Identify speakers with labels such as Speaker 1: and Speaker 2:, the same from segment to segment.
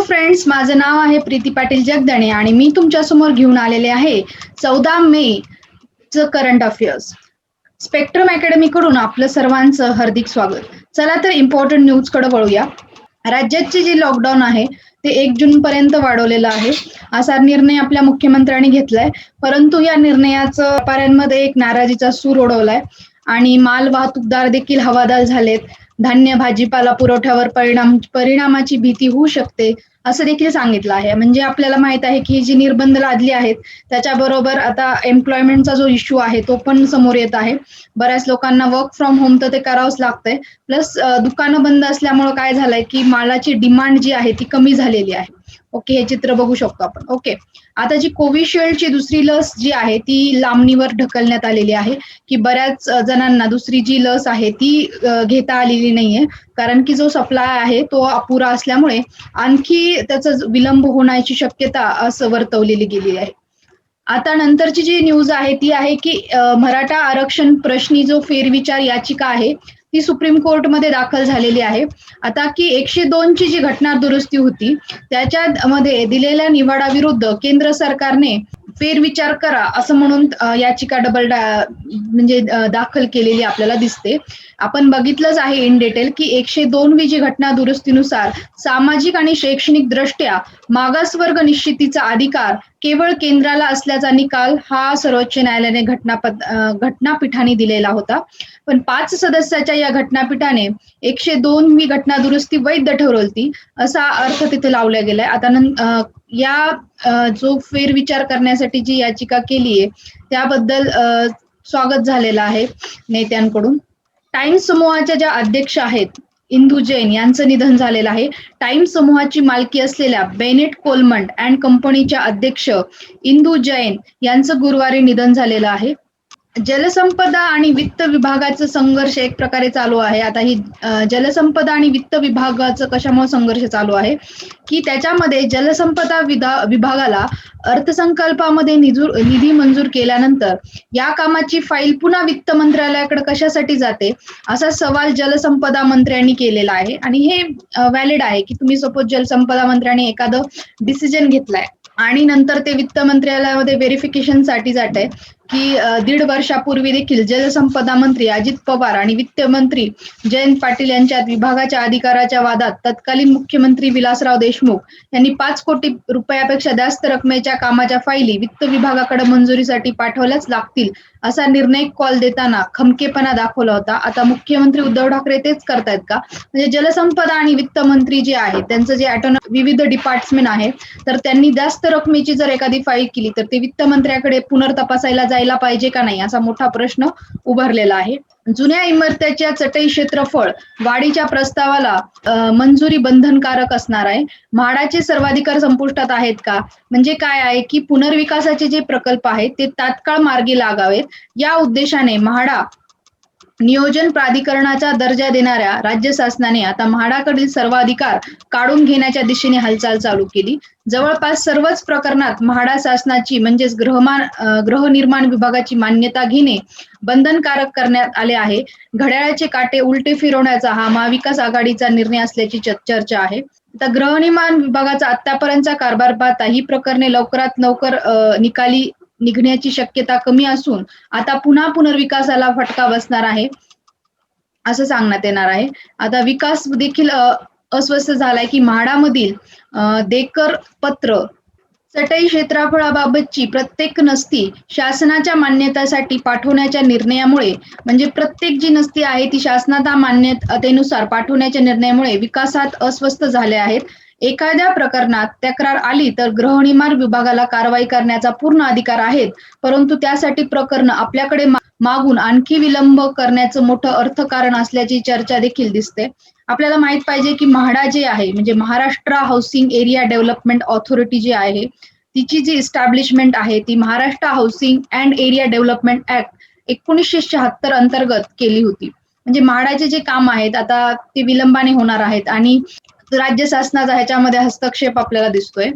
Speaker 1: Hello friends माझं नाव आहे प्रीती पाटील जगदणे आणि मी तुमच्यासमोर घेऊन आलेले आहे चौदा मे च करंट अफेअर्स स्पेक्ट्रम अकॅडमी कडून आपलं सर्वांचं हार्दिक स्वागत. चला तर इम्पॉर्टंट न्यूजकडे वळूया. राज्याचे जे लॉकडाऊन आहे ते एक जून पर्यंत वाढवलेलं आहे. असा निर्णय आपल्या मुख्यमंत्र्यांनी घेतलाय. परंतु या निर्णयाचं व्यापाऱ्यांमध्ये एक नाराजीचा सूर ओढवलाय आणि माल वाहतूकदार देखील हवादार झालेत. धान्य भाजीपाला पुरवठ्यावर परिणाम परिणामाची भीती होऊ शकते. असं देखील सांगितलं आहे. म्हणजे आपल्याला माहीत आहे की जी निर्बंध लादली आहेत त्याच्याबरोबर आता एम्प्लॉयमेंटचा जो इश्यू आहे तो पण समोर येत आहे. बऱ्याच लोकांना वर्क फ्रॉम होम तर ते करावंच लागतंय. प्लस दुकानं बंद असल्यामुळे काय झालंय की मालाची डिमांड जी आहे ती कमी झालेली आहे. ओके हे चित्र बघू शकतो आपण. ओके आता जी कोविशिल्डची दुसरी लस जी आहे ती लांबणीवर ढकलण्यात आलेली आहे की बऱ्याच जणांना दुसरी जी लस आहे ती घेता आलेली नाहीये. कारण की जो सप्लाय आहे तो अपुरा असल्यामुळे आणखी त्याचा विलंब होण्याची शक्यता असं वर्तवलेली गेली आहे. आता नंतरची जी न्यूज आहे ती आहे की मराठा आरक्षण प्रश्नी जो फेरविचार याचिका आहे ती सुप्रीम कोर्टमध्ये दाखल झालेली आहे. आता की एकशे दोनची जी घटना दुरुस्ती होती त्याच्यामध्ये दिलेल्या निवाडाविरुद्ध केंद्र सरकारने फेरविचार करा असं म्हणून याचिका डबल म्हणजे दाखल केलेली आपल्याला दिसते. आपण बघितलंच आहे इन डिटेल की एकशे दोन वी जी घटना दुरुस्तीनुसार सामाजिक आणि शैक्षणिक दृष्ट्या मागासवर्ग निश्चितीचा अधिकार केवळ केंद्राला असल्याचा निकाल हा सर्वोच्च न्यायालयाने घटना घटनापीठाने दिलेला होता. पण पाच सदस्याच्या या घटनापीठाने एकशे दोन मी घटना दुरुस्ती वैध ठरवली असा अर्थ तिथे लावला गेलाय. आता या जो फेरविचार करण्यासाठी जी याचिका केली आहे त्याबद्दल स्वागत झालेलं आहे नेत्यांकडून. टाइम्स समूहाच्या ज्या अध्यक्ष आहेत इंदू जैन यांचं निधन झालेलं आहे. टाइम समूहाची मालकी असलेल्या बेनेट कोलमंड अँड कंपनीच्या अध्यक्ष इंदू जैन यांचं गुरुवारी निधन झालेलं आहे. जलसंपदा आणि वित्त विभागाचं संघर्ष एक प्रकारे चालू आहे. आता ही जलसंपदा आणि वित्त विभागाचं कशामुळे संघर्ष चालू आहे? की त्याच्यामध्ये जलसंपदा विभागाला अर्थसंकल्पामध्ये निधी मंजूर केल्यानंतर या कामाची फाईल पुन्हा वित्त मंत्रालयाकडे कशासाठी जाते? असा सवाल जलसंपदा मंत्र्यांनी केलेला आहे. आणि हे व्हॅलिड आहे की तुम्ही सपोज जलसंपदा मंत्र्यांनी एखादं डिसिजन घेतलाय आणि नंतर ते वित्त मंत्रालयामध्ये व्हेरिफिकेशनसाठी जात आहे की दीड वर्षापूर्वी देखील जलसंपदा मंत्री अजित पवार आणि वित्त मंत्री जयंत पाटील यांच्यात विभागाच्या अधिकाराच्या वादात तत्कालीन मुख्यमंत्री विलासराव देशमुख यांनी पाच कोटी रुपयापेक्षा जास्त रकमेच्या कामाच्या फायली वित्त विभागाकडे मंजुरीसाठी पाठवल्याच लागतील असा निर्णय कॉल देताना खमकेपणा दाखवला होता. आता मुख्यमंत्री उद्धव ठाकरे तेच करतायत का? म्हणजे जलसंपदा आणि वित्त मंत्री जे आहे त्यांचं जे ऑटोन विविध डिपार्टमेंट आहे तर त्यांनी जास्त रकमेची जर एखादी फाईल केली तर ते वित्त मंत्र्याकडे पुनर्तपासायला जायला पाहिजे का नाही असा मोठा प्रश्न उभारलेला आहे. जुन्या इमारत्याच्या चटई क्षेत्रफळ वाढीच्या प्रस्तावाला मंजुरी बंधनकारक असणार आहे. म्हाडाचे सर्वाधिकार संपुष्टात आहेत का? म्हणजे काय आहे की पुनर्विकासाचे जे प्रकल्प आहेत ते तात्काळ मार्गी लागावेत. या उद्देशाने म्हाडा नियोजन प्राधिकरणाचा दर्जा देणाऱ्या राज्य शासनाने आता म्हाडाकडील सर्व अधिकार काढून घेण्याच्या दिशेने हालचाल चालू केली. जवळपास सर्वच प्रकरणात म्हाडा शासनाची म्हणजेच गृहमान गृहनिर्माण विभागाची मान्यता घेणे बंधनकारक करण्यात आले आहे. घड्याळाचे काटे उलटे फिरवण्याचा हा महाविकास आघाडीचा निर्णय असल्याची चर्चा आहे. आता गृहनिर्माण विभागाचा आतापर्यंतचा कारभार पाहता ही प्रकरणे लवकरात लवकर निकाली निघण्याची शक्यता कमी असून आता पुन्हा पुनर्विकासाला फटका बसणार आहे असं सांगण्यात येणार आहे. आता विकास देखील अस्वस्थ झालाय की म्हाडामधील देकर पत्र चटई क्षेत्रफळाबाबतची प्रत्येक नसती शासनाच्या मान्यतेसाठी पाठवण्याच्या निर्णयामुळे म्हणजे प्रत्येक जी नसती आहे ती शासनाचा मान्यतेनुसार पाठवण्याच्या निर्णयामुळे विकासात अस्वस्थ झाले आहेत. एखाद्या प्रकरणात तक्रार आली तर गृहनिर्माण विभागाला कारवाई करण्याचा पूर्ण अधिकार आहेत परंतु त्यासाठी प्रकरण आपल्याकडे मागून आणखी विलंब करण्याचं मोठं अर्थकारण असल्याची चर्चा देखील दिसते. आपल्याला माहीत पाहिजे की म्हाडा जे आहे म्हणजे Maharashtra housing area development authority जी आहे तिची जी इस्टॅब्लिशमेंट आहे ती Maharashtra housing and area development act एकोणीसशे शहात्तर अंतर्गत केली होती. म्हणजे म्हाडाचे जे काम आहेत आता ते विलंबाने होणार आहेत आणि राज्य शासनाचा ह्याच्यामध्ये हस्तक्षेप आपल्याला दिसतोय.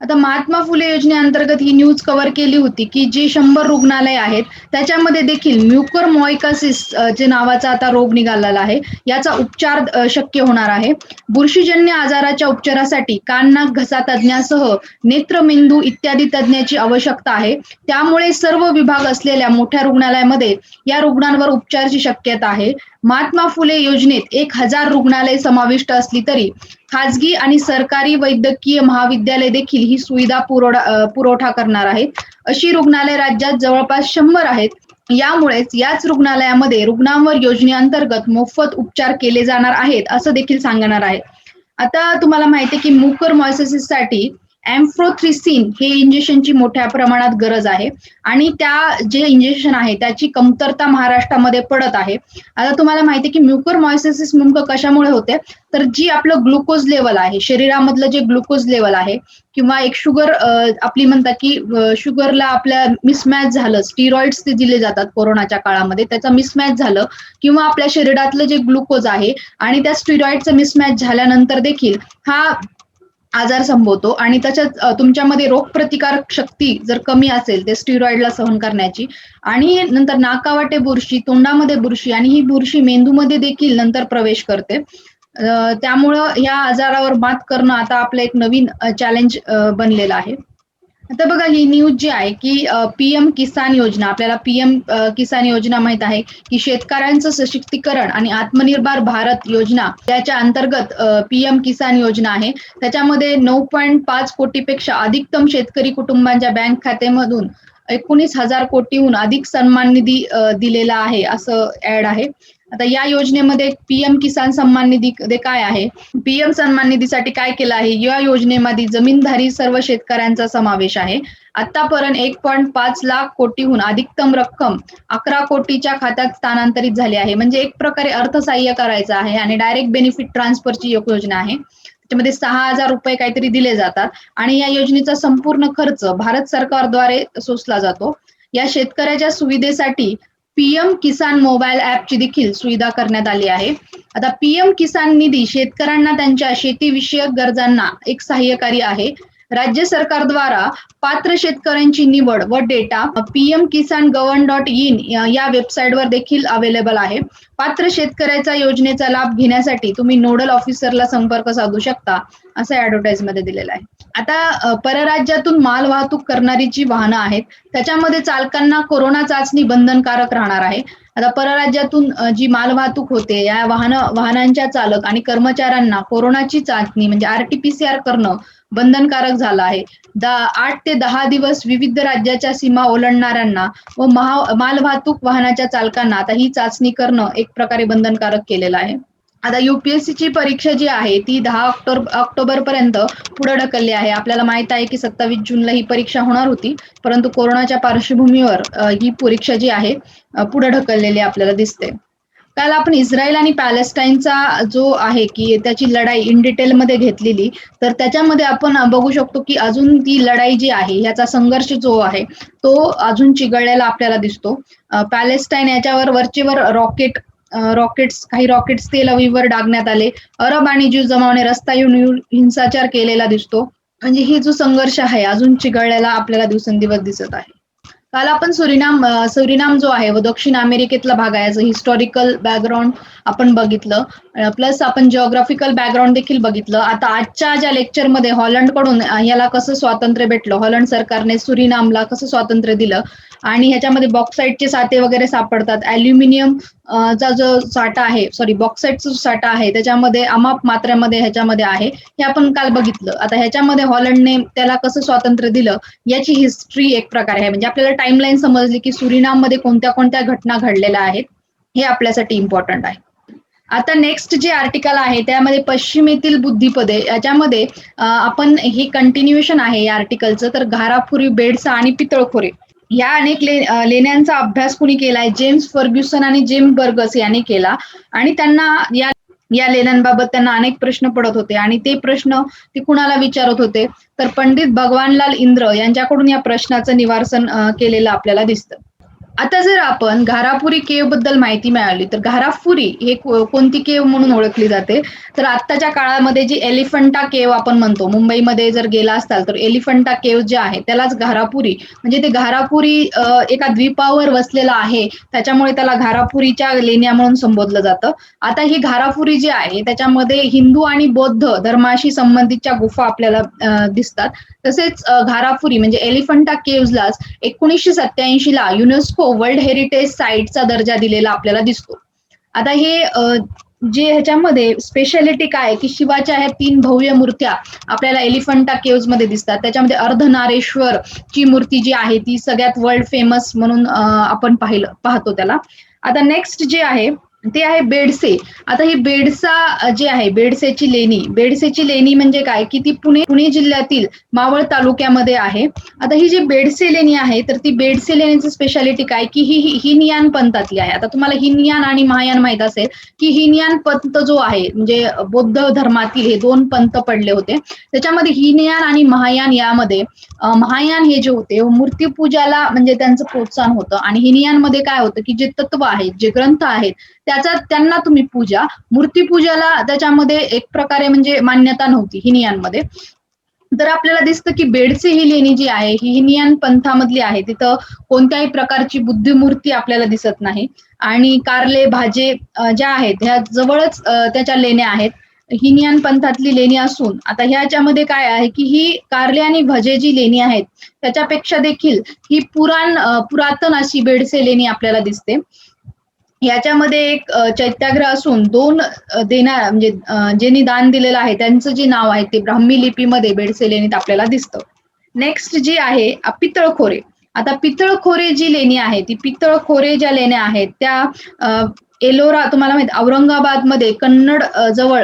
Speaker 1: आता महात्मा फुले योजनेअंतर्गत ही न्यूज कव्हर केली होती की जी शंभर रुग्णालय आहेत त्याच्यामध्ये देखील म्युकर मोयकासिस जे नावाचा आता रोग निघालेला आहे याचा उपचार शक्य होणार आहे. बुरशीजन्य आजाराच्या उपचारासाठी कान नाक घसा तज्ज्ञासह नेत्रमेंदू इत्यादी तज्ज्ञाची आवश्यकता आहे. त्यामुळे सर्व विभाग असलेल्या मोठ्या रुग्णालयामध्ये या रुग्णांवर उपचाराची शक्यता आहे. महात्मा फुले योजनेत एक हजार रुग्णालय समाविष्ट असली तरी खाजगी आणि सरकारी वैद्यकीय महाविद्यालय देखील ही सुविधा पुरवठा पुरवठा करणार आहेत. अशी रुग्णालय राज्यात जवळपास शंभर आहेत. यामुळेच याच रुग्णालयामध्ये रुग्णांवर योजनेअंतर्गत मोफत उपचार केले जाणार आहेत असं देखील सांगणार आहे. आता तुम्हाला माहिती आहे की मुकरसाठी एम्फ्रोथ्रिसिन हे इंजेक्शनची मोठ्या प्रमाणात गरज आहे. आणि त्या जे इंजेक्शन आहे त्याची कमतरता महाराष्ट्रामध्ये पडत आहे. आता तुम्हाला माहिती आहे की म्युकर मॉयसेसिस नेमकं कशामुळे होते? तर जी आपलं ग्लुकोज लेवल आहे शरीरामधलं जे ग्लुकोज लेवल आहे किंवा एक शुगर आपली म्हणतात की शुगरला आपल्या मिसमॅच झालं स्टिरॉइड्स ते दिले जातात कोरोनाच्या काळामध्ये त्याचं मिसमॅच झालं किंवा आपल्या शरीरातलं जे ग्लुकोज आहे आणि त्या स्टिरॉइडचं मिसमॅच झाल्यानंतर देखील हा आजार संभवतो आणि त्याच्यात तुमच्यामध्ये रोगप्रतिकारक शक्ती जर कमी असेल ते स्टिरॉइडला सहन करण्याची आणि नंतर नाकावाटे बुरशी तोंडामध्ये बुरशी आणि ही बुरशी मेंदूमध्ये देखील नंतर प्रवेश करते. त्यामुळं या आजारावर मात करणं आता आपलं एक नवीन चॅलेंज बनलेलं आहे. आता बघा ही न्यूज जी आहे की पीएम किसान योजना आपल्याला पीएम किसान योजना माहीत आहे की शेतकऱ्यांचं सशक्तीकरण आणि आत्मनिर्भर भारत योजना त्याच्या अंतर्गत पीएम किसान योजना आहे. त्याच्यामध्ये नऊ पॉईंट पाच कोटीपेक्षा अधिकतम शेतकरी कुटुंबांच्या बँक खात्यामधून एकोणीस हजार कोटीहून अधिक सन्मान निधी दिलेला आहे असं ऍड आहे. आता या योजनेमध्ये पीएम किसान सन्मान निधी काय आहे? पीएम सन्मान निधीसाठी काय केलं आहे? या योजनेमध्ये जमीनधारी सर्व शेतकऱ्यांचा समावेश आहे. आतापर्यंत एक पॉईंट पाच लाख कोटीहून अधिकतम रक्कम अकरा कोटीच्या खात्यात स्थानांतरित झाली आहे. म्हणजे एक प्रकारे अर्थसहाय्य करायचं आहे आणि डायरेक्ट बेनिफिट ट्रान्सफरची एक योजना आहे. त्याच्यामध्ये सहा हजार रुपये काहीतरी दिले जातात आणि या योजनेचा संपूर्ण खर्च भारत सरकारद्वारे सोसला जातो. या शेतकऱ्याच्या सुविधेसाठी पीएम किसान मोबाईल ऍपची देखील सुविधा करण्यात आली आहे. आता पीएम किसान निधी शेतकऱ्यांना त्यांच्या शेतीविषयक गरजांना एक सहाय्यकारी आहे. राज्य सरकारद्वारा पात्र शेतकऱ्यांची निवड व डेटा पीएम किसान गव्हर्न डॉट इन या वेबसाईटवर देखील अवेलेबल आहे. पात्र शेतकऱ्याचा योजनेचा लाभ घेण्यासाठी तुम्ही नोडल ऑफिसरला संपर्क साधू शकता असं ऍडव्हर्टाईजमध्ये दिलेलं आहे. आता परराज्यातून माल वाहतूक करणारी जी वाहनं आहेत त्याच्यामध्ये चालकांना कोरोना चाचणी बंधनकारक राहणार आहे. आता परराज्यातून जी मालवाहतूक होते या वाहन वाहनांच्या चालक आणि कर्मचाऱ्यांना कोरोनाची चाचणी म्हणजे आरटीपीसीआर करणं बंधनकारक झालं आहे. आठ ते दहा दिवस विविध राज्याच्या सीमा ओलांडणाऱ्यांना व महा माल वाहतूक वाहनाच्या चालकांना आता ही चाचणी करणं एक प्रकारे बंधनकारक केलेलं आहे. आता युपीएससीची परीक्षा जी आहे ती दहा ऑक्टोबर ऑक्टोबर पर्यंत पुढे ढकलली आहे. आपल्याला माहीत आहे की सत्तावीस जूनला ही परीक्षा होणार होती परंतु कोरोनाच्या पार्श्वभूमीवर ही परीक्षा जी आहे पुढे ढकललेली आपल्याला दिसते. काल आपण इस्रायल आणि पॅलेस्टाईनचा जो आहे की त्याची लढाई इन डिटेलमध्ये घेतलेली तर त्याच्यामध्ये आपण बघू शकतो की अजून ती लढाई जी आहे ह्याचा संघर्ष जो आहे तो अजून चिघळलेला आपल्याला दिसतो. पॅलेस्टाईन याच्यावर वरचेवर रॉकेट रॉकेट्स काही रॉकेट्स तेल अवीवर डागण्यात आले. अरब आणि ज्यू जमावणे रस्ता येऊन हिंसाचार केलेला दिसतो. म्हणजे ही जो संघर्ष आहे अजून चिघळलेला आपल्याला दिवसेंदिवस दिसत आहे. काल आपण सुरिनाम सुरिनाम जो आहे व दक्षिण अमेरिकेतला भाग आहे याचं हिस्टॉरिकल बॅकग्राऊंड आपण बघितलं. प्लस आपण जिओग्राफिकल बॅकग्राऊंड देखील बघितलं. आता आजच्या ज्या लेक्चरमध्ये हॉलंडकडून याला कसं स्वातंत्र्य भेटलं? हॉलंड सरकारने सुरिनामला कसं स्वातंत्र्य दिलं? आणि ह्याच्यामध्ये बॉक्साईटचे साठे वगैरे सापडतात. अल्युमिनियम चा जो साठा आहे सॉरी बॉक्साईटचा जो साठा आहे त्याच्यामध्ये अमाप मात्र्यामध्ये ह्याच्यामध्ये आहे. हे आपण काल बघितलं. आता ह्याच्यामध्ये हॉलंडने त्याला कसं स्वातंत्र्य दिलं याची हिस्ट्री एक प्रकारे आहे. म्हणजे आपल्याला टाइमलाईन समजली की सुरिनाममध्ये कोणत्या कोणत्या घटना घडलेल्या आहेत हे आपल्यासाठी इम्पॉर्टंट आहे. आता नेक्स्ट जे आर्टिकल आहे त्यामध्ये पश्चिमेतील बुद्धिपदे याच्यामध्ये आपण हे कंटिन्युएशन आहे या आर्टिकलचं तर घारापुरी बेडसा आणि पितळखोरे. या अनेक लेण्यांचा अभ्यास कुणी केलाय? जेम्स फर्ग्युसन आणि जेम बर्गस यांनी केला. आणि त्यांना या या लेण्यांबाबत त्यांना अनेक प्रश्न पडत होते. आणि ते प्रश्न ते कुणाला विचारत होते? तर पंडित भगवानलाल इंद्र यांच्याकडून या प्रश्नाचं निवारण केलेलं आपल्याला दिसतं. आता जर आपण घारापुरी केवबद्दल माहिती मिळाली तर घारापुरी हे कोणती केव म्हणून ओळखली जाते? तर आत्ताच्या काळामध्ये जी एलिफंटा केव आपण म्हणतो मुंबईमध्ये जर गेला असाल तर एलिफंटा केव जे आहे त्यालाच घारापुरी म्हणजे ते घारापुरी एका द्वीपावर वसलेलं आहे त्याच्यामुळे त्याला घारापुरीच्या लेण्या म्हणून संबोधलं जातं. आता ही घारापुरी जी आहे त्याच्यामध्ये हिंदू आणि बौद्ध धर्माशी संबंधितच्या गुफा आपल्याला दिसतात. तसेच घारापुरी म्हणजे एलिफंटा केव्जलाच एकोणीसशे सत्याऐंशी ला युनेस्को वर्ल्ड हेरिटेज साईटचा दर्जा दिलेला आपल्याला दिसतो. आता हे जे ह्याच्यामध्ये स्पेशालिटी काय आहे की शिवाच्या ह्या तीन भव्य मूर्त्या आपल्याला एलिफंटा केव्जमध्ये दिसतात. त्याच्यामध्ये अर्धनारेश्वर ची मूर्ती जी आहे ती सगळ्यात वर्ल्ड फेमस म्हणून आपण पाहिलं पाहतो त्याला. आता नेक्स्ट जे आहे ते आहे बेडसे. आता ही बेडसा जे आहे बेडसेची लेणी. बेडसेची लेणी म्हणजे काय? की ती पुणे पुणे जिल्ह्यातील मावळ तालुक्यामध्ये आहे. आता ही जी बेडसे लेणी आहे तर ती बेडसे लेणीची स्पेशालिटी काय? की ही हिनयान पंथातली आहे. आता तुम्हाला हिनयान आणि महायान माहीत असेल की हिनयान पंथ जो आहे म्हणजे बौद्ध धर्मातील हे दोन पंथ पडले होते. त्याच्यामध्ये हिनयान आणि महायान यामध्ये महायान हे जे होते मूर्तीपूजाला म्हणजे त्यांचं प्रोत्साहन होतं. आणि हिनयानमध्ये काय होतं की जे तत्व आहेत जे ग्रंथ आहेत त्याचा त्यांना तुम्ही पूजा. मूर्तीपूजाला त्याच्यामध्ये एक प्रकारे म्हणजे मान्यता नव्हती हिनियांमध्ये. तर आपल्याला दिसतं की बेडसे ही लेणी जी आहे ही हिनियान पंथामधली आहे. तिथं कोणत्याही प्रकारची बुद्धिमूर्ती आपल्याला दिसत नाही. आणि कारले भाजे ज्या आहेत ह्या जवळच त्याच्या लेण्या आहेत. हिनियान पंथातली लेणी असून आता ह्याच्यामध्ये काय आहे की ही कारले आणि भजे जी लेणी आहेत त्याच्यापेक्षा देखील ही पुराण पुरातन अशी बेडसे लेणी आपल्याला दिसते. याच्यामध्ये एक चैत्याग्रह असून दोन देणार म्हणजे ज्यांनी दान दिलेलं आहे त्यांचं जे नाव आहे ते ब्राह्मी लिपीमध्ये बेडसे लेणीत आपल्याला दिसतं. नेक्स्ट जी आहे पितळखोरे. आता पितळखोरे जी लेणी आहे ती पितळखोरे ज्या लेण्या आहेत त्या एलोरा तुम्हाला माहीत औरंगाबादमध्ये कन्नड जवळ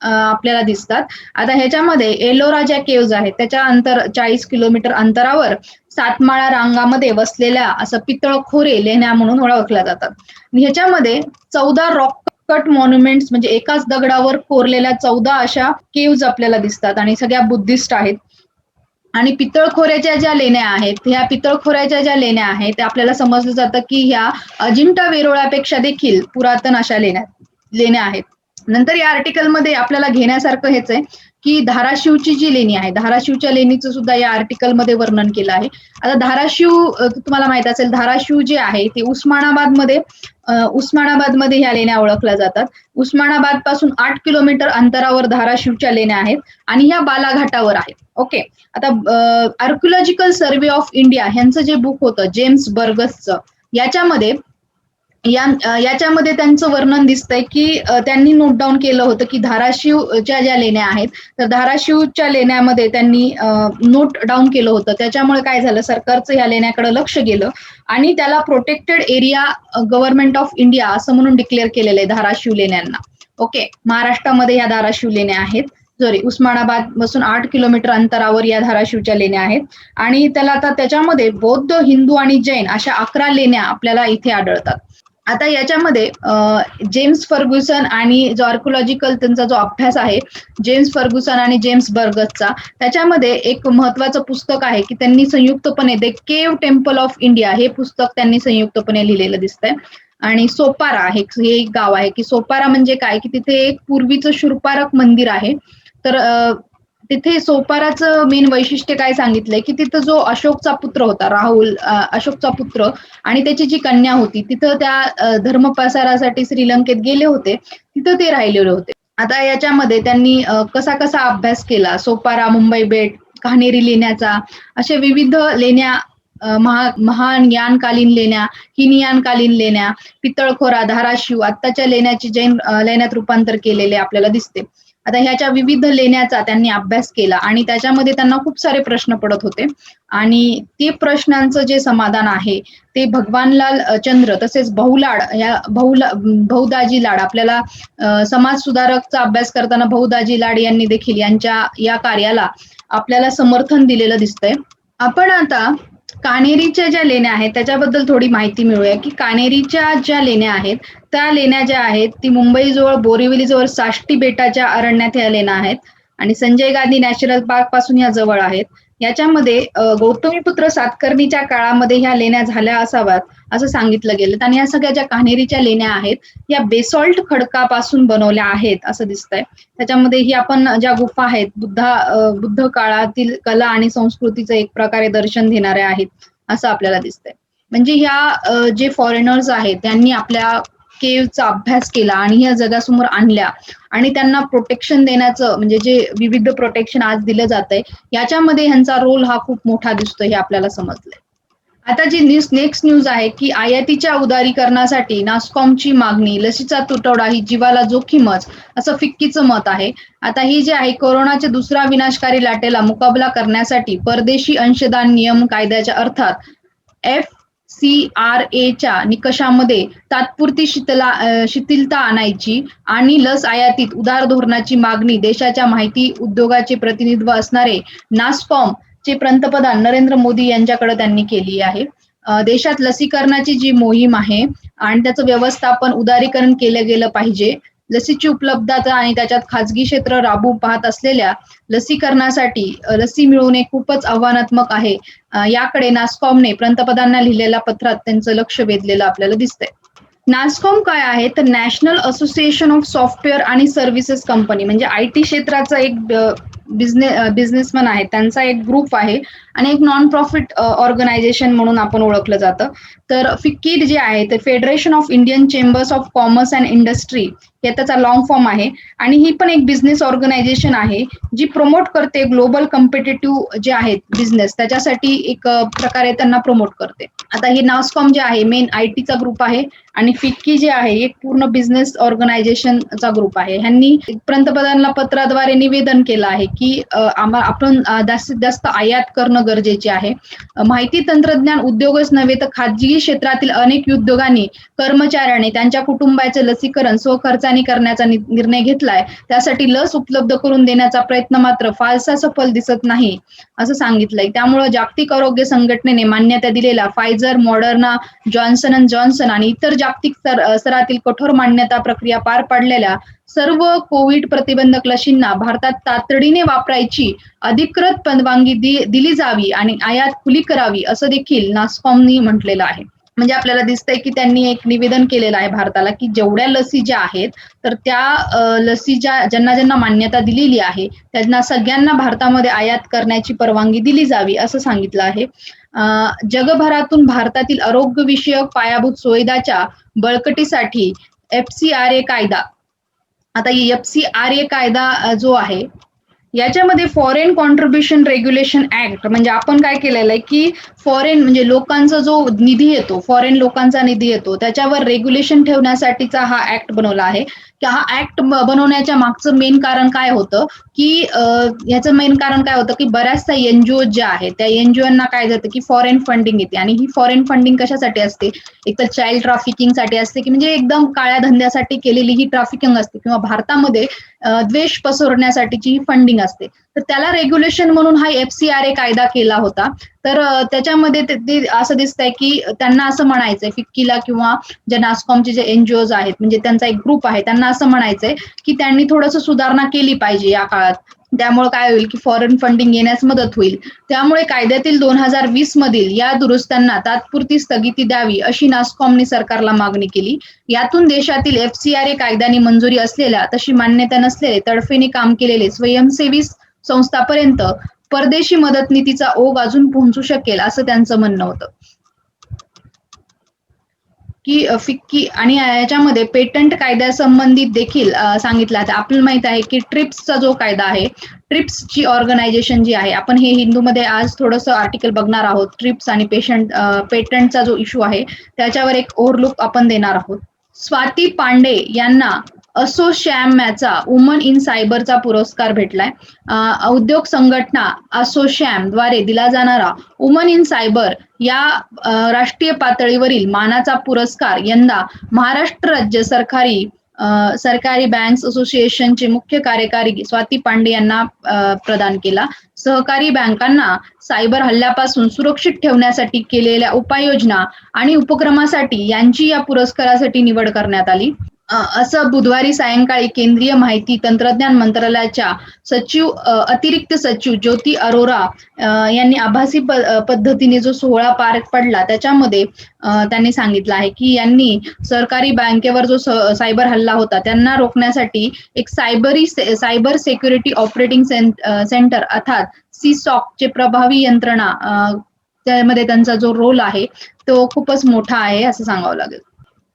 Speaker 1: आपल्याला दिसतात. आता ह्याच्यामध्ये एलोरा ज्या केव्ज आहेत त्याच्या अंतर चाळीस किलोमीटर अंतरावर सातमाळा रांगामध्ये वसलेल्या असं पितळ खोरे लेण्या म्हणून ओळखल्या जातात. ह्याच्यामध्ये चौदा रॉक कट मॉन्युमेंट्स म्हणजे एकाच दगडावर कोरलेल्या चौदा अशा केव्ज आपल्याला दिसतात आणि सगळ्या बुद्धिस्ट आहेत. आणि पितळखोऱ्याच्या ज्या लेण्या आहेत ह्या पितळखोऱ्याच्या ज्या लेण्या आहेत त्या आपल्याला समजलं जातं की ह्या अजिंठा वेरोळापेक्षा देखील पुरातन अशा लेण्या लेण्या आहेत. नंतर या आर्टिकलमध्ये आपल्याला घेण्यासारखं हेच आहे. की धाराशिवची जी लेणी आहे धाराशिवच्या लेणीचं सुद्धा या आर्टिकलमध्ये वर्णन केलं आहे. आता धाराशिव तुम्हाला माहीत असेल धाराशिव जे आहे ते उस्मानाबादमध्ये उस्मानाबादमध्ये ह्या लेण्या ओळखल्या जातात. उस्मानाबादपासून आठ किलोमीटर अंतरावर धाराशिवच्या लेण्या आहेत आणि ह्या बालाघाटावर आहेत. ओके आता आर्क्युलॉजिकल सर्वे ऑफ इंडिया ह्यांचं जे बुक होतं जेम्स बर्गसचं याच्यामध्ये या याच्यामध्ये त्यांचं वर्णन दिसतंय की त्यांनी नोट डाऊन केलं होतं की धाराशिवच्या ज्या लेण्या आहेत तर धाराशिवच्या लेण्यामध्ये त्यांनी नोट डाऊन केलं होतं. त्याच्यामुळे काय झालं? सरकारचं या लेण्याकडे लक्ष गेलं आणि त्याला protected area government of India असं म्हणून डिक्लेअर केलेलं आहे धाराशिव लेण्यांना. ओके महाराष्ट्रामध्ये या धाराशिव लेण्या आहेत. सॉरी उस्मानाबादपासून आठ किलोमीटर अंतरावर या धाराशिवच्या लेण्या आहेत. आणि त्याला आता त्याच्यामध्ये बौद्ध हिंदू आणि जैन अशा अकरा लेण्या आपल्याला इथे आढळतात. आता याच्यामध्ये जेम्स फर्ग्युसन आणि जो आर्कोलॉजिकल त्यांचा जो अभ्यास आहे जेम्स फर्ग्युसन आणि जेम्स बर्गसचा त्याच्यामध्ये एक महत्वाचं पुस्तक आहे की त्यांनी संयुक्तपणे the cave temple of India हे पुस्तक त्यांनी संयुक्तपणे लिहिलेलं दिसतंय. आणि सोपारा हे हे एक गाव आहे की सोपारा म्हणजे काय? की तिथे एक पूर्वीचं शुरपारक मंदिर आहे. तर तिथे सोपाराचं मेन वैशिष्ट्य काय सांगितलंय की तिथं जो अशोकचा पुत्र होता राहुल अशोकचा पुत्र आणि त्याची जी कन्या होती तिथं त्या धर्मप्रसारासाठी श्रीलंकेत गेले होते. तिथं ते राहिलेले होते. आता याच्यामध्ये त्यांनी कसा कसा अभ्यास केला? सोपारा मुंबई बेट कान्हेरी लेण्याचा अशा विविध लेण्या महा महान यानकालीन लेण्या हिनियानकालीन लेण्या पितळखोरा धाराशिव आत्ताच्या लेण्याची जैन लेण्यात रूपांतर केलेले आपल्याला दिसते. आता ह्याच्या विविध लेण्याचा त्यांनी अभ्यास केला आणि त्याच्यामध्ये त्यांना खूप सारे प्रश्न पडत होते. आणि ते प्रश्नांचं जे समाधान आहे ते भगवानलाल चंद्र तसेच बहुलाड या बहुला बहुदाजी लाड आपल्याला समाज सुधारकचा अभ्यास करताना बहुदाजी लाड यांनी देखील यांच्या या कार्याला आपल्याला समर्थन दिलेलं दिसतंय. आपण आता कानेरीच्या ज्या लेण्या आहेत त्याच्याबद्दल थोडी माहिती मिळूया की कानेरीच्या ज्या लेण्या आहेत त्या लेण्या ज्या आहेत ती मुंबईजवळ बोरिवलीजवळ साष्टी बेटाच्या अरण्यात ह्या लेण्या आहेत. आणि संजय गांधी नॅशनल पार्कपासून या जवळ आहेत. याच्यामध्ये गौतमीपुत्र सातकर्णीच्या काळामध्ये ह्या लेण्या झाल्या असाव्यात असं सांगितलं गेलं. आणि या सगळ्या ज्या कान्हेरीच्या लेण्या आहेत या बेसॉल्ट खडकापासून बनवल्या आहेत असं दिसतंय. त्याच्यामध्ये ही आपण ज्या गुफा आहेत बुद्धा बुद्ध काळातील कला आणि संस्कृतीचं एक प्रकारे दर्शन देणाऱ्या आहेत असं आपल्याला दिसतंय. म्हणजे ह्या जे फॉरेनर्स आहेत त्यांनी आपल्या केवचा अभ्यास केला आणि ह्या जगासमोर आणल्या. आणि त्यांना प्रोटेक्शन देण्याचं म्हणजे जे विविध प्रोटेक्शन आज दिलं जात आहे याच्यामध्ये ह्यांचा रोल हा खूप मोठा दिसतोय हे आपल्याला समजलंय. आता जी न्यूज नेक्स्ट न्यूज आहे की आयातीच्या उदारीकरणासाठी नास्कॉमची मागणी लसीचा तुटवडा ही जीवाला जोखीमच असं फिक्कीचं मत आहे. आता ही जे आहे कोरोनाच्या दुसऱ्या विनाशकारी लाटेला मुकाबला करण्यासाठी परदेशी अंशदान नियम कायद्याच्या अर्थात एफ सी आर एच्या निकषामध्ये तात्पुरती शिथिला शिथिलता आणायची आणि लस आयातीत उदार धोरणाची मागणी देशाच्या माहिती उद्योगाचे प्रतिनिधित्व असणारे नास्कॉम चे पंतप्रधान नरेंद्र मोदी यांच्याकडे त्यांनी केली आहे. देशात लसीकरणाची जी मोहीम आहे आणि त्याचं व्यवस्थापन उदारीकरण केलं गेलं पाहिजे लसीची उपलब्धता आणि त्याच्यात खाजगी क्षेत्र राबू पाहत असलेल्या लसीकरणासाठी लसी मिळवणे खूपच आव्हानात्मक आहे. याकडे नास्कॉमने पंतप्रधानांना लिहिलेल्या पत्रात त्यांचं लक्ष वेधलेलं आपल्याला दिसतंय. नास्कॉम काय आहे? तर नॅशनल असोसिएशन ऑफ सॉफ्टवेअर आणि सर्व्हिसेस कंपनी म्हणजे आय टी क्षेत्राचा एक बिझनेस बिझनेसमॅन आहे. त्यांचा एक ग्रुप आहे. आणि एक नॉन प्रॉफिट ऑर्गनायझेशन म्हणून आपण ओळखलं जातं. तर फिक्कीड जे आहे ते federation of Indian chambers of commerce and industry हे त्याचा लॉंग फॉर्म आहे. आणि ही पण एक बिझनेस ऑर्गनायझेशन आहे जी प्रमोट करते ग्लोबल कम्पिटेटिव्ह जे आहेत बिझनेस त्याच्यासाठी एक प्रकारे त्यांना प्रमोट करते. आता हे नास्कॉम जे आहे मेन आय टीचा ग्रुप आहे आणि फिक्की जे आहे एक पूर्ण बिझनेस ऑर्गनायझेशनचा ग्रुप आहे. ह्यांनी पंतप्रधानांना पत्राद्वारे निवेदन केलं आहे की आम्हा आपण जास्तीत जास्त आयात करणं गरजेचे आहे. माहिती तंत्रज्ञान उद्योगच नव्हे तर खाजगी क्षेत्रातील अनेक उद्योगांनी कर्मचाऱ्यांनी त्यांच्या कुटुंबाचे लसीकरण स्वखर्चाने करण्याचा निर्णय घेतलाय. त्यासाठी लस उपलब्ध करून देण्याचा प्रयत्न मात्र फारसा सफल दिसत नाही असं सांगितलंय. त्यामुळे जागतिक आरोग्य संघटनेने मान्यता दिलेला Pfizer Moderna Johnson and Johnson आणि इतर जागतिक स्तर स्तरातील कठोर मान्यता प्रक्रिया पार पाडलेल्या सर्व कोविड प्रतिबंधक लशींना भारतात तातडीने वापरायची अधिकृत परवानगी दि- दिली जावी आणि आयात खुली करावी असं देखील नास्कॉमनी म्हटलेलं आहे. म्हणजे आपल्याला दिसतंय की त्यांनी एक निवेदन केलेलं आहे भारताला की जेवढ्या लसी ज्या आहेत तर त्या लसी ज्या ज्यांना ज्यांना मान्यता दिलेली आहे त्यांना सगळ्यांना भारतामध्ये आयात करण्याची परवानगी दिली जावी असं सांगितलं आहे. जगभरातून भारतातील आरोग्यविषयक पायाभूत सुविधाच्या बळकटीसाठी एफ सी आर ए कायदा आता एफ सी आर ए कायदा जो आहे याच्यामध्ये फॉरेन कॉन्ट्रीब्युशन रेग्युलेशन ऍक्ट म्हणजे आपण काय केलेलं आहे की फॉरेन म्हणजे लोकांचा जो निधी येतो फॉरेन लोकांचा निधी येतो त्याच्यावर रेग्युलेशन ठेवण्यासाठीचा हा ऍक्ट बनवला आहे. की हा ऍक्ट बनवण्याच्या मागचं मेन कारण काय होतं? की याचं ह्याचं मेन कारण काय होतं? की बऱ्याचशा एनजीओ ज्या आहेत त्या एनजीओना काय जातं की फॉरेन फंडिंग येते आणि ही फॉरेन फंडिंग कशासाठी असते? एक तर चाइल्ड ट्राफिकिंगसाठी असते की म्हणजे एकदम काळ्या धंद्यासाठी केलेली ही ट्राफिकिंग असते. किंवा भारतामध्ये द्वेष पसरवण्यासाठीची ही फंडिंग असते. तर त्याला रेग्युलेशन म्हणून हा एफ सी आर ए कायदा केला होता. तर त्याच्यामध्ये असं दिसतंय की त्यांना असं म्हणायचंय फिक्कीला किंवा जे नास्कॉमचे जे एनजीओज आहेत म्हणजे त्यांचा एक ग्रुप आहे त्यांना असं म्हणायचंय की त्यांनी थोडंसं सुधारणा केली पाहिजे या काळात. त्यामुळे काय होईल की फॉरेन फंडिंग येण्यास मदत होईल. त्यामुळे कायद्यातील दोन हजार वीस मधील या दुरुस्त्यांना तात्पुरती स्थगिती द्यावी अशी नास्कॉमने सरकारला मागणी केली. यातून देशातील एफ सी आर ए कायद्याने मंजुरी असलेल्या तशी मान्यता नसलेले तडफेने काम केलेले स्वयंसेवी संस्थापर्यंत परदेशी मदत नीतीचा ओघ अजून पोहोचू शकेल असं त्यांचं म्हणणं होतं. की फिक्की आणि याच्यामध्ये पेटंट कायद्यासंबंधित देखील सांगितलं आहे. आपल्याला माहीत आहे की ट्रिप्सचा जो कायदा आहे ट्रिप्सची ऑर्गनायझेशन जी आहे आपण हे हिंदूमध्ये आज थोडंसं आर्टिकल बघणार आहोत. ट्रिप्स आणि पेशंट पेटंटचा जो इश्यू आहे त्याच्यावर एक ओव्हरलुक आपण देणार आहोत. स्वाती पांडे यांना असोशॅमचा वुमन इन सायबरचा पुरस्कार भेटलाय. उद्योग संघटना असोशॅमद्वारे दिला जाणारा वुमन इन सायबर या राष्ट्रीय पातळीवरील मानाचा पुरस्कार यंदा महाराष्ट्र राज्य सरकारी अ, सरकारी बँक्स असोसिएशनचे मुख्य कार्यकारी स्वाती पांडे यांना प्रदान केला. सहकारी बँकांना सायबर हल्ल्यापासून सुरक्षित ठेवण्यासाठी केलेल्या उपाययोजना आणि उपक्रमासाठी यांची या पुरस्कारासाठी निवड करण्यात आली. असं बुधवारी सायंकाळी केंद्रीय माहिती तंत्रज्ञान मंत्रालयाच्या सचिव अतिरिक्त सचिव ज्योती अरोरा यांनी आभासी पद्धतीने जो सोहळा पार पडला त्याच्यामध्ये त्यांनी सांगितलं आहे की यांनी सरकारी बँकेवर जो सायबर हल्ला होता त्यांना रोखण्यासाठी एक सायबरी सायबर सिक्युरिटी ऑपरेटिंग सेंटर अर्थात सीसॉक चे प्रभावी यंत्रणा त्यामध्ये त्यांचा जो रोल आहे तो खूपच मोठा आहे असं सांगावं लागेल.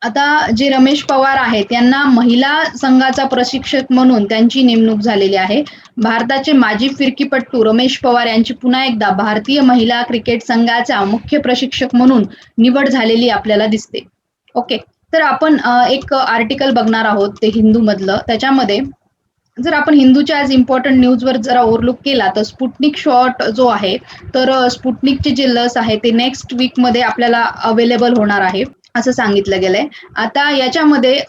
Speaker 1: आता जे रमेश पवार आहेत यांना महिला संघाचा प्रशिक्षक म्हणून त्यांची नेमणूक झालेली आहे. भारताचे माजी फिरकीपट्टू रमेश पवार यांची पुन्हा एकदा भारतीय महिला क्रिकेट संघाचा मुख्य प्रशिक्षक म्हणून निवड झालेली आपल्याला दिसते. ओके. तर आपण एक आर्टिकल बघणार आहोत ते हिंदू मधलं. त्याच्यामध्ये जर आपण हिंदूच्या आज इम्पॉर्टंट न्यूजवर जरा ओव्हरलुक केला तर स्पुटनिक शॉट जो आहे तर स्पुटनिकचे स्पुटनिकची जी लस आहे ते नेक्स्ट वीकमध्ये आपल्याला अवेलेबल होणार आहे. असं सांगितलं गेलंय. आता याच्यामध्ये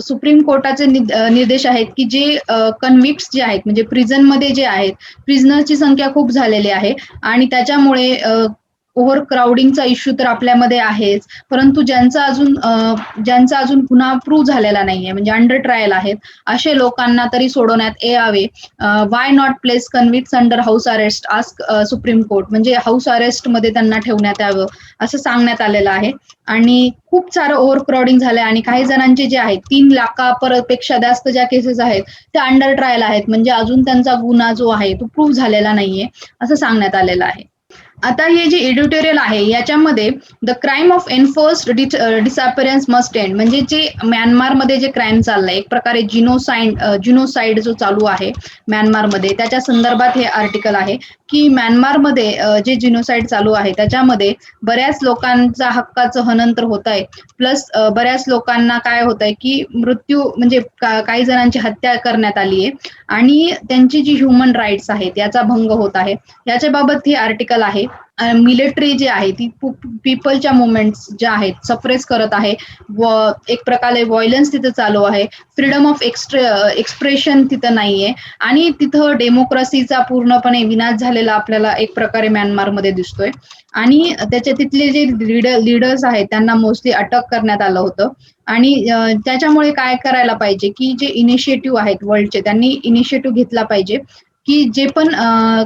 Speaker 1: सुप्रीम कोर्टाचे निर्देश आहेत, की जे अ, कन्व्हिक्ट्स जे आहेत म्हणजे प्रिझनमध्ये जे आहेत, प्रिझनरची संख्या खूप झालेली आहे आणि त्याच्यामुळे अ, ओव्हर क्राऊडिंगचा इश्यू तर आपल्यामध्ये आहेच. परंतु ज्यांचा अजून ज्यांचा अजून गुन्हा प्रूव्ह झालेला नाहीये म्हणजे अंडर ट्रायल आहेत, असे लोकांना तरी सोडवण्यात यावे. Why not place convicts under house arrest ask Supreme Court म्हणजे हाऊस अरेस्टमध्ये त्यांना ठेवण्यात यावं, असं सांगण्यात आलेलं आहे. आणि खूप सारं ओव्हर क्राऊडिंग झालंय आणि काही जणांचे जे आहेत 3 लाखापेक्षा जास्त ज्या केसेस आहेत, त्या अंडर ट्रायल आहेत. म्हणजे अजून त्यांचा गुन्हा जो आहे तो प्रूव्ह झालेला नाहीये, असं सांगण्यात आलेलं आहे. आता हे जे एडिटोरियल आहे याच्यामध्ये the crime of enforced dis disappearance must end म्हणजे जे म्यानमारमध्ये जे क्राईम चाललंय एक प्रकारे जिनोसाइड जिनोसाइड uh, जो चालू आहे म्यानमारमध्ये त्याच्या संदर्भात हे आर्टिकल आहे, की म्यानमारमध्ये uh, जे जिनोसाइड चालू आहे त्याच्यामध्ये बऱ्याच लोकांचा हक्काचं हनन तर आहे प्लस बऱ्याच लोकांना काय होतंय, की मृत्यू म्हणजे काही जणांची हत्या करण्यात आली आहे आणि त्यांची जी ह्युमन राईट्स आहेत याचा भंग होत आहे. याच्याबाबत हे आर्टिकल आहे. मिलिटरी जी आहे ती पीपलच्या मूव्हमेंट्स ज्या आहेत सप्रेस करत आहे. व एक प्रकारे व्हायलन्स तिथं चालू आहे. फ्रीडम ऑफ एक्स्ट्र एक्सप्रेशन तिथं नाहीये आणि तिथं डेमोक्रसीचा पूर्णपणे विनाश झालेला आपल्याला एक प्रकारे म्यानमारमध्ये दिसतोय. आणि त्याच्या तिथले जे लिडर लीडर्स आहेत त्यांना मोस्टली अटक करण्यात आलं होतं. आणि त्याच्यामुळे काय करायला पाहिजे, की जे इनिशिएटिव्ह आहेत वर्ल्डचे त्यांनी इनिशिएटिव्ह घेतला पाहिजे, की जे पण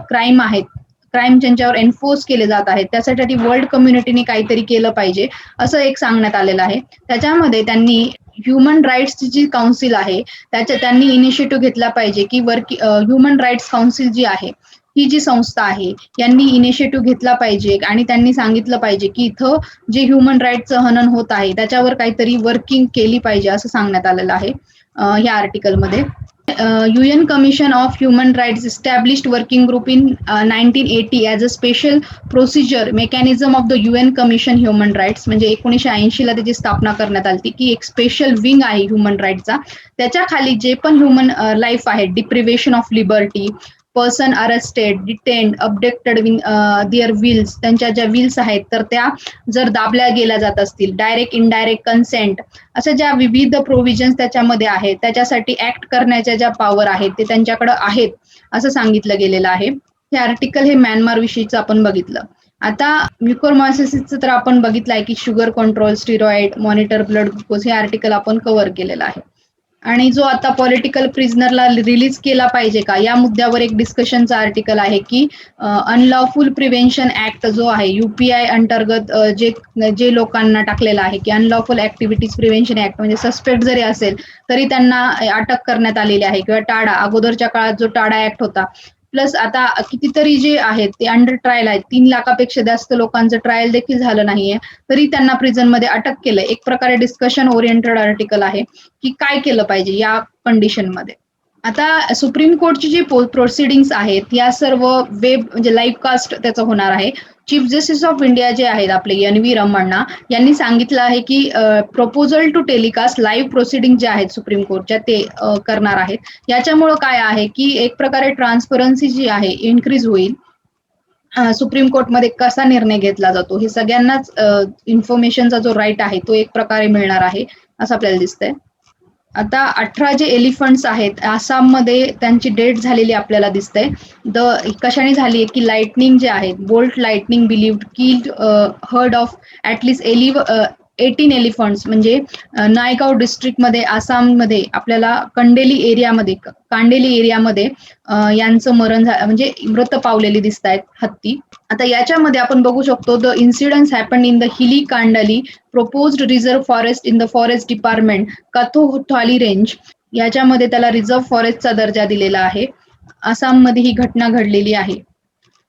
Speaker 1: क्राईम आहेत, क्राईम ज्यांच्यावर एन्फोर्स केले जात आहेत, त्यासाठी वर्ल्ड कम्युनिटीने काहीतरी केलं पाहिजे, असं एक सांगण्यात आलेलं आहे. त्याच्यामध्ये त्यांनी ह्युमन राईट्सची जी काउन्सिल आहे, त्याच्या त्यांनी इनिशिएटिव्ह घेतला पाहिजे, की वर्क ह्युमन राईट्स काउन्सिल जी आहे, ही जी संस्था आहे, यांनी इनिशिएटिव्ह घेतला पाहिजे आणि त्यांनी सांगितलं पाहिजे, की इथं जे ह्युमन राईटचं हनन होत आहे, त्याच्यावर काहीतरी वर्किंग केली पाहिजे, असं सांगण्यात आलेलं आहे या आर्टिकलमध्ये. UN commission of human rights established working group in uh, 1980 as a special procedure mechanism of the UN commission human rights म्हणजे 1980 ऐंशीला त्याची स्थापना करण्यात आली की एक स्पेशल विंग आहे ह्युमन राईट्सचा. त्याच्याखाली जे पण ह्युमन अ, लाईफ आहे, deprivation of liberty, person arrested, detained, updated win their wills त्यांच्या ज्या विल्स आहेत, तर त्या जर दाबल्या गेल्या जात असतील, डायरेक्ट, इनडायरेक्ट कन्सेंट अशा ज्या विविध प्रोव्हिजन्स त्याच्यामध्ये आहेत, त्याच्यासाठी ऍक्ट करण्याच्या ज्या पॉवर आहेत, ते त्यांच्याकडे आहेत, असं सांगितलं गेलेलं आहे. हे आर्टिकल हे म्यानमार विषयीचं आपण बघितलं. आता म्युकोरमायसिसचं तर आपण बघितलं आहे, की sugar control, steroid, monitor blood glucose हे आर्टिकल आपण कव्हर केलेलं आहे. आणि जो आता पॉलिटिकल प्रिझनरला रिलीज केला पाहिजे का, या मुद्द्यावर एक डिस्कशनचा आर्टिकल आहे, की अनलॉफुल प्रिव्हेन्शन ऍक्ट जो आहे, यूपीआय अंतर्गत जे जे लोकांना टाकलेलं आहे, की अनलॉफुल ऍक्टिव्हिटीज प्रिव्हेन्शन ऍक्ट म्हणजे सस्पेक्ट जरी असेल, तरी त्यांना अटक करण्यात आलेली आहे किंवा टाडा अगोदरच्या काळात जो टाडा ऍक्ट होता. प्लस आता कितीतरी जे आहेत ते अंडर ट्रायल आहेत. तीन लाखापेक्षा जास्त लोकांचं ट्रायल देखील झालं नाहीये. तरी त्यांना प्रिझनमध्ये अटक केलंय. एक प्रकारे डिस्कशन ओरिएंटेड आर्टिकल आहे, की काय केलं पाहिजे या कंडिशनमध्ये. आता सुप्रीम कोर्टची जी प्रोसिडिंग्स आहेत, या सर्व वेब म्हणजे लाईव्ह कास्ट त्याचं होणार आहे. चीफ जस्टिस ऑफ इंडिया जे आहेत आपले एन-व्ही रमण्णा यांनी सांगितलं आहे, की proposal to telecast live proceeding जे आहेत सुप्रीम कोर्टच्या ते करणार आहेत. याच्यामुळं काय आहे, की एक प्रकारे ट्रान्सपरन्सी जी आहे इन्क्रीज होईल. सुप्रीम कोर्टमध्ये कसा निर्णय घेतला जातो, हे सगळ्यांनाच इन्फॉर्मेशनचा जो राईट आहे, तो एक प्रकारे मिळणार आहे, असं आपल्याला दिसतंय. आता 18 जे एलिफंट्स आहेत, आसाममध्ये त्यांची डेट झालेली आपल्याला दिसतंय. द कशाने झाली आहे, की लाइटनिंग जे आहेत, बोल्ट लाइटनिंग बिलीव्ड की herd of at least eleven eighteen elephants म्हणजे uh, नायगाव डिस्ट्रिक्टमध्ये आसाममध्ये आपल्याला कंडेली एरियामध्ये कांडेली एरियामध्ये uh, यांचं मरण झालं म्हणजे मृत पावलेली दिसत आहेत हत्ती आता याच्यामध्ये आपण बघू शकतो the incidence happen in the hilly Kandli proposed reserve forest in the forest department Kathothali range याच्यामध्ये त्याला रिझर्व्ह फॉरेस्टचा दर्जा दिलेला आहे. आसाममध्ये ही घटना घडलेली आहे.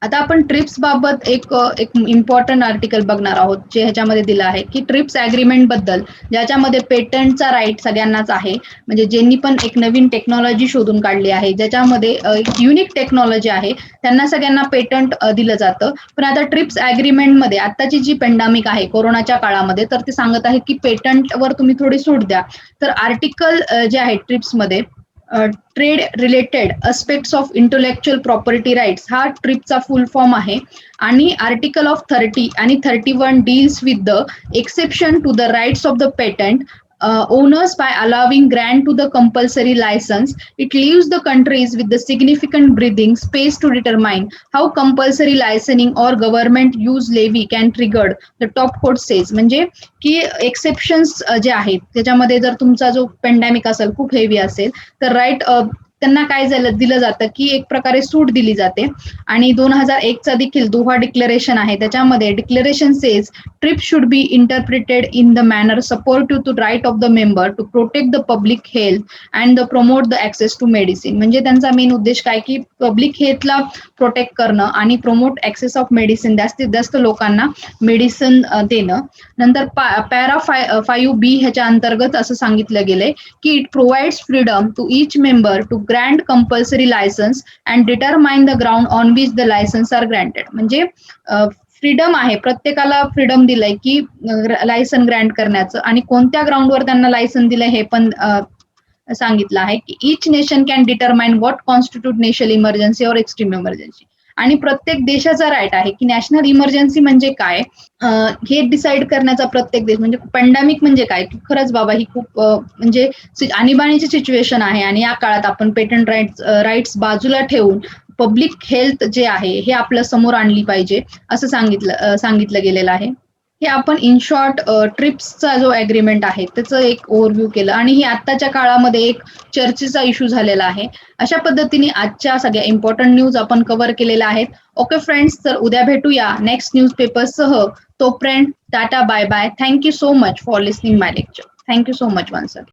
Speaker 1: आता आपण ट्रिप्स बाबत एक एक इम्पॉर्टंट आर्टिकल बघणार आहोत जे ह्याच्यामध्ये दिलं आहे की ट्रिप्स अग्रीमेंटबद्दल ज्याच्यामध्ये पेटंटचा राईट सगळ्यांनाच आहे. म्हणजे ज्यांनी पण एक नवीन टेक्नॉलॉजी शोधून काढली आहे ज्याच्यामध्ये एक युनिक टेक्नॉलॉजी आहे त्यांना सगळ्यांना पेटंट दिलं जातं. पण आता ट्रिप्स अग्रीमेंटमध्ये आताची जी पेंडामिक आहे कोरोनाच्या काळामध्ये तर ते सांगत आहे की पेटंटवर तुम्ही थोडी सूट द्या. तर आर्टिकल जे आहे ट्रिप्समध्ये trade related aspects of intellectual property rights हा ट्रिपचा फुल फॉर्म आहे. आणि आर्टिकल ऑफ थर्टी आणि thirty one deals with the exception to the rights of the patent owners by allowing grant to the compulsory license it leaves the countries with the significant breathing space to determine how compulsory licensing or government use levy can trigger the top court says म्हणजे की exceptions जे आहेत त्याच्यामध्ये जर तुमचा जो पेंडॅमिक असेल खूप हेवी असेल तर राईट त्यांना काय झालं दिलं जातं की एक प्रकारे सूट दिली जाते. आणि दोन हजार एकचा देखील दोहा डिक्लेरेशन आहे. त्याच्यामध्ये declaration says trip should be interpreted in the manner supportive to right of the member to protect the public health and the promote the access to medicine म्हणजे त्यांचा मेन उद्देश काय? की पब्लिक हेल्थला प्रोटेक्ट करणं आणि promote access of medicine जास्तीत जास्त लोकांना मेडिसिन देणं. नंतर पॅरा फाय फाईव्ह बी ह्याच्या अंतर्गत असं सांगितलं गेलंय की it provides freedom to each member to grant compulsory licence and determine the ground on which the licence are granted म्हणजे फ्रीडम आहे. प्रत्येकाला फ्रीडम दिलंय की लायसन ग्रँट करण्याचं आणि कोणत्या ग्राउंडवर त्यांना लायसन दिलंय हे पण सांगितलं आहे की each nation can determine what constitute national emergency और एक्स्ट्रीम इमर्जन्सी आणि प्रत्येक देशाचा राईट आहे की नॅशनल इमर्जन्सी म्हणजे काय? हे डिसाईड करण्याचा प्रत्येक देश म्हणजे पॅन्डेमिक म्हणजे काय? की खरंच बाबा ही खूप म्हणजे आणीबाणीची सिच्युएशन आहे आणि या काळात आपण पेटंट राईट्स राईट्स बाजूला ठेवून पब्लिक हेल्थ जे आहे हे आपल्यासमोर आणली पाहिजे असं सांगितलं सांगितलं गेलेलं आहे. हे आपण इन शॉर्ट ट्रिप्सचा जो अग्रीमेंट आहे त्याचं एक ओव्हरव्ह्यू केलं. आणि ही आत्ताच्या काळामध्ये एक चर्चेचा इश्यू झालेला आहे. अशा पद्धतीने आजच्या सगळ्या इम्पॉर्टंट न्यूज आपण कव्हर केलेल्या आहेत. ओके फ्रेंड्स तर उद्या भेटूया. नेक्स्ट न्यूज पेपरसह तोपर्यंत tata bye bye thank you so much for listening my lecture thank you so much once